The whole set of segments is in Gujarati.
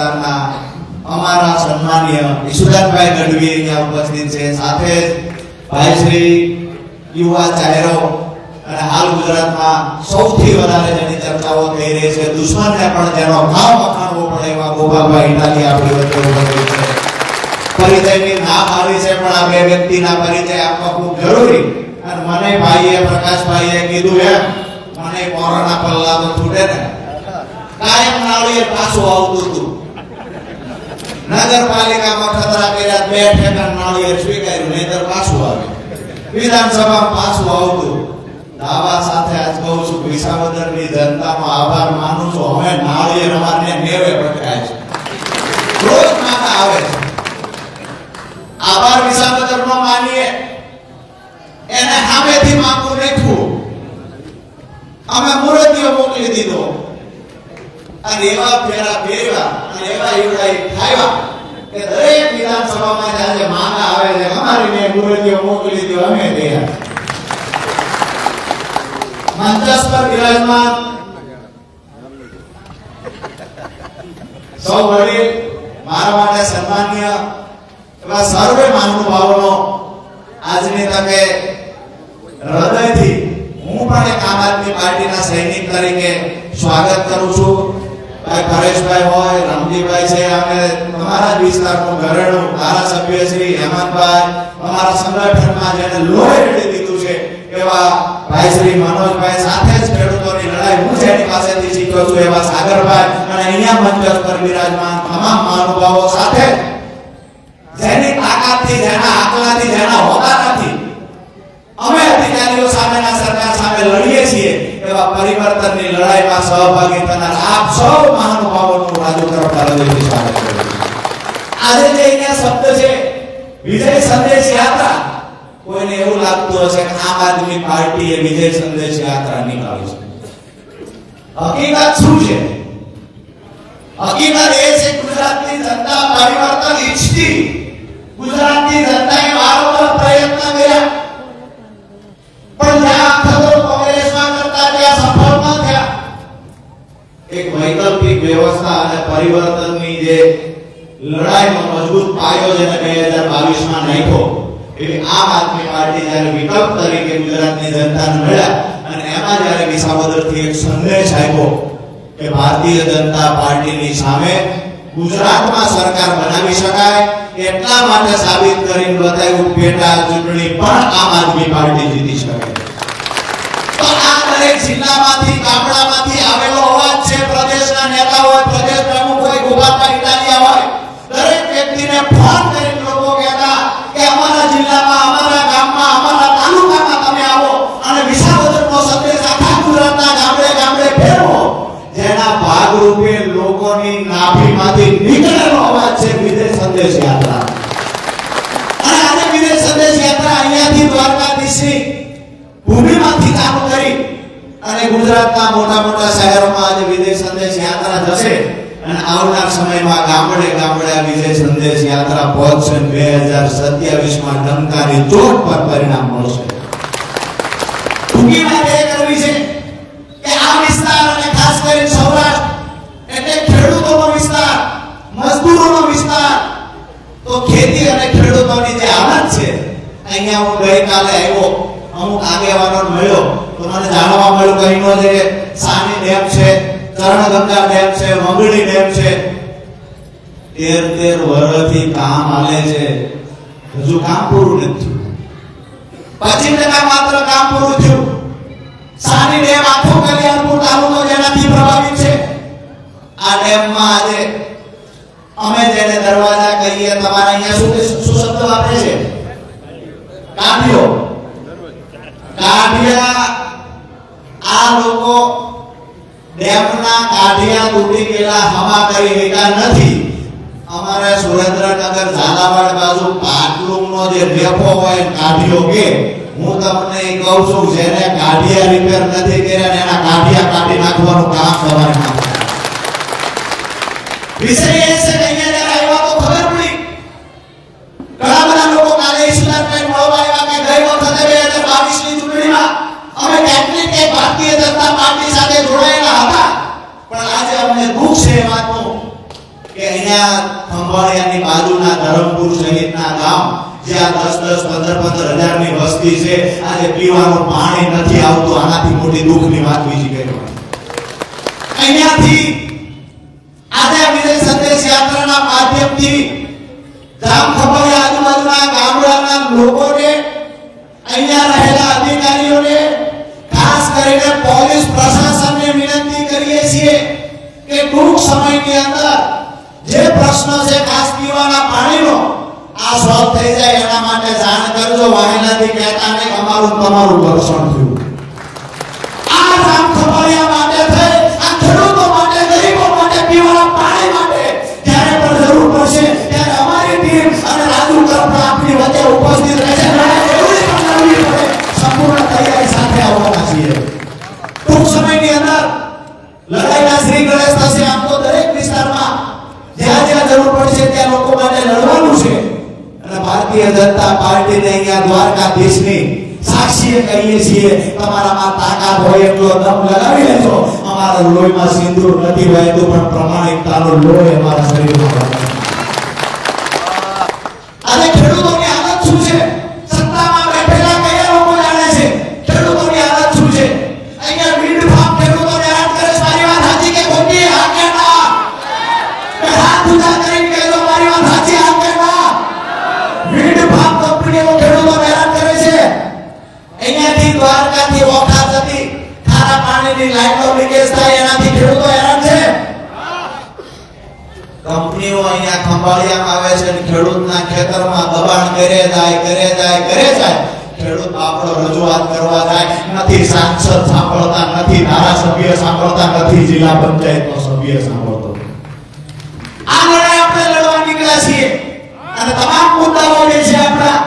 વિસ્તારના અમારા સન્માનીય ઈશુદાનભાઈ ગઢવી અહીંયા ઉપસ્થિત છે. સાથે જ ભાઈ શ્રી યુવા ચાહેરો અને હાલ ગુજરાતમાં સૌથી વધારે જેની ચર્ચાઓ થઈ રહી છે. દુશ્મનને પણ જેનો ભાવ વખાણવો પડે એવા ગોપાલભાઈ ઇટાલી આપણી વચ્ચે ઉપસ્થિત છે. પરિચયની ના આવી છે, પણ આ બે વ્યક્તિના પરિચય આપવા ખૂબ જરૂરી. અને મને ભાઈએ, પ્રકાશભાઈએ કીધું એમ, મને કોરોના પલ્લા તો છૂટે ને. કાયમ નાળીએ પાછું આવતું હતું. નગરપાલિકામાં ખતરા કર્યા, બે ઠેકાણ નાળીએ સ્વીકાર્યું નહીતર પાછું આવે. વિધાનસભામાં પાછું આવતું. દાવા સાથે આજ કહું છું, વિસાવદરની જનતાનો આભાર માનું છું. હવે નાળિયેર અમારને નેવે પટકાય છે. રોજ માતા આવે છે. આભાર વિસાવદર નો માનીએ. એને સામેથી માંગવું નાખ્યું અમે મુરતીઓ મોકલી દીધો. અને એવા ફેરા ફેરવા દરેક વિધાનસભામાં આવે છે અમારી મોકલી સૌ વડીલ મારા માટે સન્માનીય એવા સર્વે મહાનુભાવોનો આજની તકે હૃદયથી હું પણ એક આમ આદમી પાર્ટીના સૈનિક તરીકે સ્વાગત કરું છું. ભાઈ પરેશભાઈ હોય, રમજીભાઈ છે, અમે તમારા જ વિસ્તારનું ઘરેણું, ધારાસભ્ય શ્રી હેમંતભાઈ, અમારા સંગઠનમાં જેને લોહી રેડી દીધું છે, એવા ભાઈ શ્રી મનોજભાઈ સાથે જ ખેડૂતોની લડાઈ હું જેની પાસેથી શીખ્યો છું, એવા સાગરભાઈ અને અહીંયા મંચ પર બિરાજમાન તમામ મહાનુભાવો સાથે. જેની તાકાતથી, જેના આકલાથી જેના નથી અમે અધિકારીઓ સામેના સરકાર સામે લડીએ છીએ. એવા પરિવર્તનની લડાઈમાં સહભાગી થનાર આપ સૌ મહાનુભાવોનું રાજુ તરફ હૃદયથી સ્વાગત કરું છું. આજે જે અહીંયા શબ્દ છે વિજય સંદેશ યાત્રા કોઈને એવું લાગતું હશે કે આમ આદમી પાર્ટીએ વિજય સંદેશ યાત્રા નીકાળી છે હકીકત શું છે હકીકત એ છે ગુજરાતની જનતા પરિવર્તન ઈચ્છતી ગુજરાતની જનતાએ વારંવાર પ્રયત્ન કર્યા. પણ જ્યાં વૈકલ્પિક વ્યવસ્થા અને પરિવર્તનની જે લડાઈમાં મજબૂત પાયો જેને બે હજાર બાવીસમાં નાખ્યો. એવી આમ આદમી પાર્ટી જ્યારે વિકલ્પ તરીકે ગુજરાતની જનતાને મળ્યા અને એમાં જ્યારે વિસાવદરથી એક સંદેશ આપ્યો કે ભારતીય જનતા પાર્ટીની સામે ગુજરાતમાં સરકાર બનાવી શકાય, એટલા માટે સાબિત કરીને બતાવ્યું પેટા ચૂંટણી પણ આમ આદમી પાર્ટી જીતી શકે. તો આ દરેક જિલ્લામાંથી, ગામડામાંથી લોકોની નાભીમાંથી નીકળેલો અવાજ છે વિદેશ સંદેશ યાત્રા. અને આજે વિદેશ સંદેશ યાત્રા અહીંયાથી દ્વારકાધીશની ભૂમિમાંથી ચાલુ કરી અને ગુજરાતના મોટા મોટા શહેરોમાં આજે વિદેશ સંદેશ યાત્રા જશે અને આવનાર સમયમાં ગામડે ગામડે વિજય સંદેશ યાત્રા પહોંચશે. બે હજાર સત્યાવીસમાં ડંકાની ચોટ પર પરિણામ મળશે. ટૂંકી વાત અહીંયા હું ગઈકાલે આવ્યો, અમુક આગેવાનો મળ્યો તો મને જાણવા મળ્યું કે અહીંનો જે સાની ડેમ છે, ચરણગંગા ડેમ છે, મંગળી ડેમ છે. તેર તેર વર્ષથી કામ હાલે છે. હજુ કામ પૂરું નથી પચીસ ટકા માત્ર કામ પૂરું થયું. સાની ડેમ આખો કલ્યાણપુર તાલુકો જેનાથી પ્રભાવિત છે. આ ડેમમાં આજે અમે જેને દરવાજા કહીએ, તમારા અહીંયા શું શું શબ્દ વાપરે છે? આ લોકો ડેમના કાઢિયા તૂટી ગયેલા હમા કરી શક્યા નથી. અમારે સુરેન્દ્રનગર ઝાલાવાડ બાજુ પાટલુંનો જે ડેપો હોય કાઢિયો કે, હું તમને એ કહું છું, જેને કાઢિયા રિપેર નથી કર્યા ને એના કાઢિયા કાઢી નાખવાનું કામ તમારે નાખવાનું વિષય એ છે અમને દુઃખ છે એ વાતનું કે અહીંયા ખંભાળિયાની બાજુના ધરમપુર સહિતના ગામ, જ્યાં દસ દસ, પંદર પંદર હજારની વસ્તી છે, આજે પીવાનું પાણી નથી આવતું, આનાથી મોટી દુઃખની વાત બીજી કઈ અહીંયાથી આજે વિજય સંદેશ યાત્રાના માધ્યમથી ગામ ખંભાળિયા આજુબાજુના ગામડાના લોકોને, અહીંયા રહેલા અધિકારીઓને, ખાસ કરીને પોલીસ વાહિલાથી કહેતા નહીં અમારું ને તમારું ઘર્ષણ સાક્ષીએ કહીએ છીએ. તમારામાં તાકાત હોય એટલો દમ લગાવી લેજો. અમારા લોહીમાં સિંદૂર નથી વહેતું, પણ પ્રમાણિકતાનો લોહી અમારા શરીરમાં અહીંયા આવે છે અને ખેડૂતના ખેતરમાં દબાણ કરે જાય કરે જાય કરે જાય. ખેડૂત આપણો રજૂઆત કરવા જાય. નથી સાંસદ સાંભળતા, નથી ધારાસભ્ય સાંભળતા, નથી જિલ્લા પંચાયતનો સભ્ય સાંભળતો. આ લડાઈ આપણે લડવા નીકળ્યા છીએ. અને તમામ મુદ્દાઓ જે છે આપણા,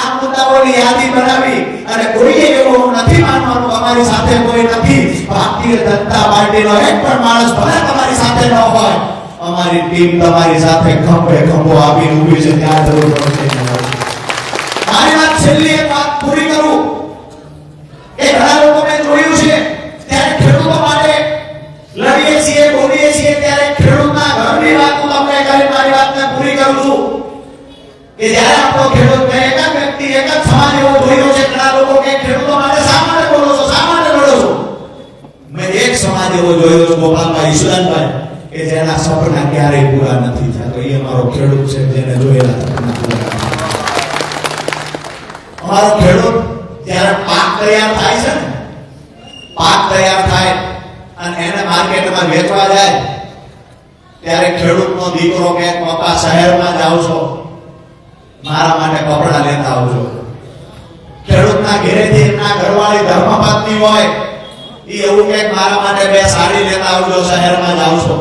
આ મુદ્દાઓની યાદી બનાવી અને કોઈએ એવું નથી માનવાનું, અમારી સાથે કોઈ નથી. ભારતીય જનતા પાર્ટીનો એક પણ માણસ ભલે તમારી સાથે ન હોય અમારી ટીમ તમારી સાથે ખંભે ખંભો આપીને ઊભી છે, ત્યાં જરૂર પડશે મારી વાત છેલ્લી એક વાત પૂરી કરું. એ ઘણા લોકો મેં જોયું છે, ત્યારે ખેડૂતો માટે લડીએ છીએ, બોલીએ છીએ, ત્યારે ખેડૂતના ઘરની વાત હું તમને કરી મારી વાતને પૂરી કરું છું. કે જ્યારે આપણો ખેડૂત મેં એક જ વ્યક્તિ એક જ સમાજ એવો જોયો છે, ઘણા લોકો કે ખેડૂતો માટે માટે બોલો છો, શા માટે લડો છો? મેં એક સમાજ એવો જોયો છે, ગોપાલભાઈ ઈશ્વરભાઈ કે સપના ક્યારેય પૂરા નથી થતા એ અમારો ખેડૂત છે, જેને જોયેલા અમારો ખેડૂત જ્યારે પાક તૈયાર થાય છે ને? પાક તૈયાર થાય અને એને માર્કેટમાં વેચવા જાય. ત્યારે ખેડૂતનો દીકરો કે પપ્પા શહેરમાં જાવ છો, મારા માટે કપડાં લેતા આવજો. ખેડૂતના ઘરેથી એમના ઘરવાળી ધર્મપત્ની હોય એ એવું કે મારા માટે બે સાડી લેતા આવજો, શહેરમાં જાવ છો.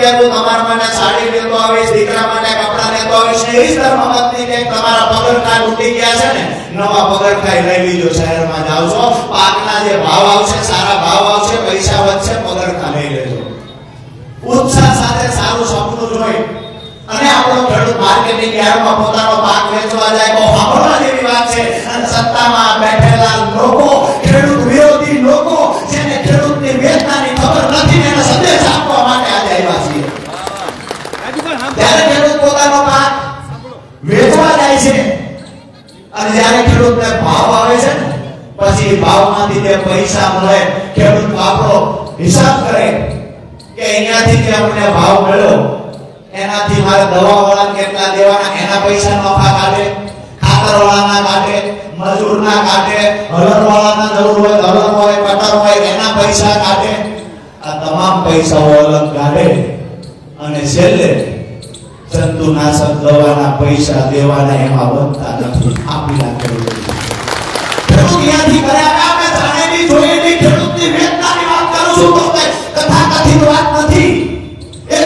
ખેડૂત તું તમારા માટે સાડી લેતો આવીશ, દીકરા માટે કપડા લેતો આવીશ ને એ જ ધર્મપત્ની કે તમારા પગરખા તૂટી ગયા છે ને, નવા પગરખા લઈ લીજો શહેરમાં જાવ છો, પાકના જે ભાવ આવશે, સારા ભાવ આવશે, પૈસા વધશે, પગરખા લઈ લેજો. ઉત્સાહ સાથે સારું સપનું જોઈ. અને આપણો ખેડૂત માર્કેટિંગ યાર્ડમાં પોતાનો પાક વેચવા જાય, તો સાંભળવા જેવી વાત છે. અને સત્તામાં બેઠેલા લોકો ભાવમાંથી તે પૈસા મળે, ખેડૂત આપણો હિસાબ કરે, કે અહીંયાથી જે અમને ભાવ મળ્યો. એનાથી મારે દવા વાળા કેટલા દેવાના, એના પૈસા નફા કાઢે ખાતર વાળાના કાઢે મજૂરના કાઢે હલર વાળાના જરૂર હોય હલર હોય, કટર હોય, એના પૈસા કાઢે આ તમામ પૈસાઓ અલગ કાઢે. અને છેલ્લે, જંતુનાશક દવાના પૈસા દેવાના એમાં વધતા નથી. આપી નાખે ખેડૂત ત્યાંથી કરે હવે આપણે જાણેલી ખેડૂતની વેદનાની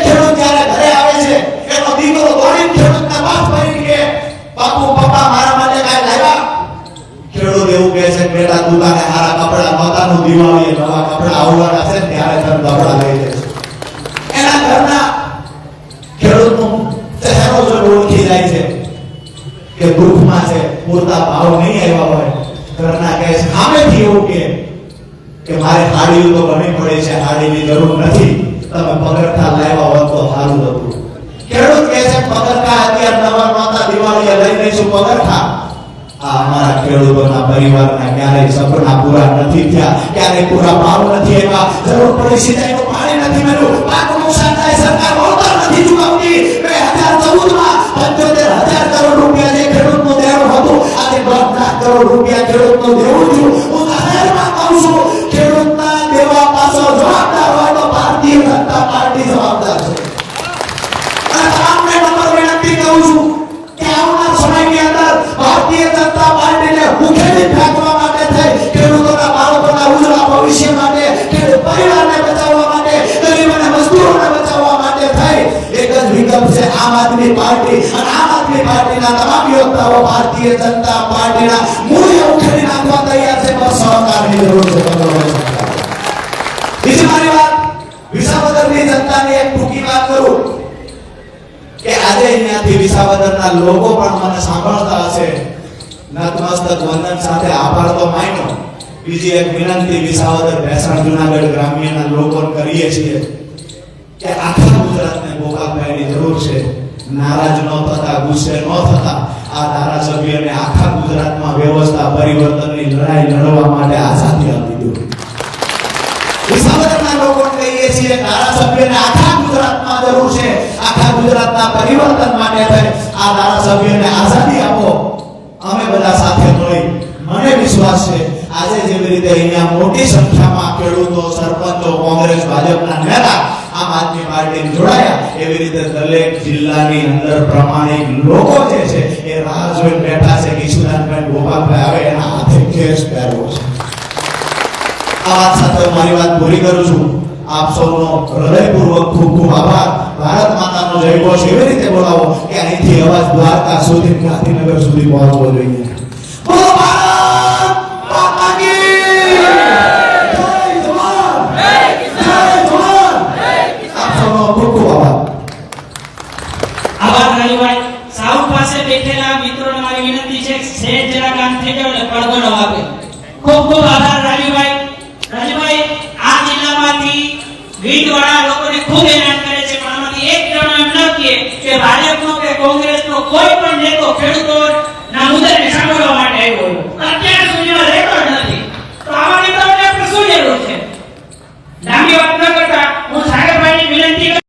ખેડૂત જ્યારે જાય છે કે દુઃખમાં છે, પૂરતા ભાવ નહીં આવ્યા હોય, ઘરના કહે છે, સામેથી એવું કે કે મારે હાડી તો બને પડે છે, હાડીની જરૂર નથી. તમે પગરખા લાવ્યા હોત તો સારું હતું. ખેડૂત કહે છે, પગરખા અત્યારે નવા માતા દિવાળીએ લઈ લઈશું પગરખા. આ અમારા ખેડૂતોના પરિવારના ક્યારેય સપના પૂરા નથી થયા. ક્યારેય પૂરા ભાવ નથી એવા જરૂર પડી સિંચાઈનું પાણી નથી મળ્યું. પાક નુકસાન સરકાર વળતર નથી ચૂકવતી. આદમી પાર્ટી અને આમ આદમી પાર્ટીના તમામ યોદ્ધાઓ ભારતીય જનતા પાર્ટીના મૂળિયા ઉખેડી નાખવા તૈયાર છે. પણ સહકારની જરૂર છે. બીજી મારી વાત, વિસાવદરની જનતાની એક ટૂંકી વાત કરું કે આજે અહીંયાથી વિસાવદરના લોકો પણ મને સાંભળતા હશે. નતમસ્તક વંદન સાથે આભાર તો માન્યો. બીજી એક વિનંતી વિસાવદર ભેસાણ જુનાગઢ ગ્રામ્યના લોકોને કરીએ છીએ કે આખા ગુજરાતને ગોપાલભાઈની જરૂર છે. નારાજ ન થતા, ગુસ્સે ન થતા, આ ધારાસભ્યને આખા ગુજરાતમાં વ્યવસ્થા, પરિવર્તનની લડાઈ લડવા માટે આઝાદી આપી દો વિસાવદરના લોકોને કહીએ છીએ, ધારાસભ્યને આખા ગુજરાતમાં જરૂર છે, આખા ગુજરાતના પરિવર્તન માટે આ ધારાસભ્યને આઝાદી આપો. અમે બધા સાથે મળી મને વિશ્વાસ છે, આજે જેવી રીતે અહીંયા મોટી સંખ્યામાં ખેડૂતો, સરપંચો, કોંગ્રેસ, ભાજપના નેતા આમ આદમી પાર્ટી જોડાયા. એવી રીતે દરેક જિલ્લાની અંદર પ્રમાણિક લોકો જે છે, એ રાહ જોઈને બેઠા છે. કે ગોપાલભાઈ આવે, એના હાથે કેસ પહેરવો છે. આ વાત સાથે મારી વાત પૂરી કરું છું. આપ સૌનો હૃદયપૂર્વક ખૂબ ખૂબ આભાર. ભારત માતાનો જય ઘોષ. એવી રીતે બોલાવો કે અહીંથી અવાજ દ્વારકા સુધી, ગાંધીનગર સુધી પહોંચવો જોઈએ. મારી વિનંતી છે સેજ જરા કામ થઈ ગયો એટલે પડદો ન વાગે ખૂબ ખૂબ આભાર રાજુભાઈ રાજુભાઈ આ જિલ્લામાંથી વીટવાળા લોકોને ખૂબ હેરાન કરે છે, પણ આમાંથી એક જણો એમ ન કહે કે ભાજપનો કે કોંગ્રેસનો કોઈ પણ નેતો ખેડૂતોના મુદ્દાને સાંભળવા માટે આવ્યો હોય.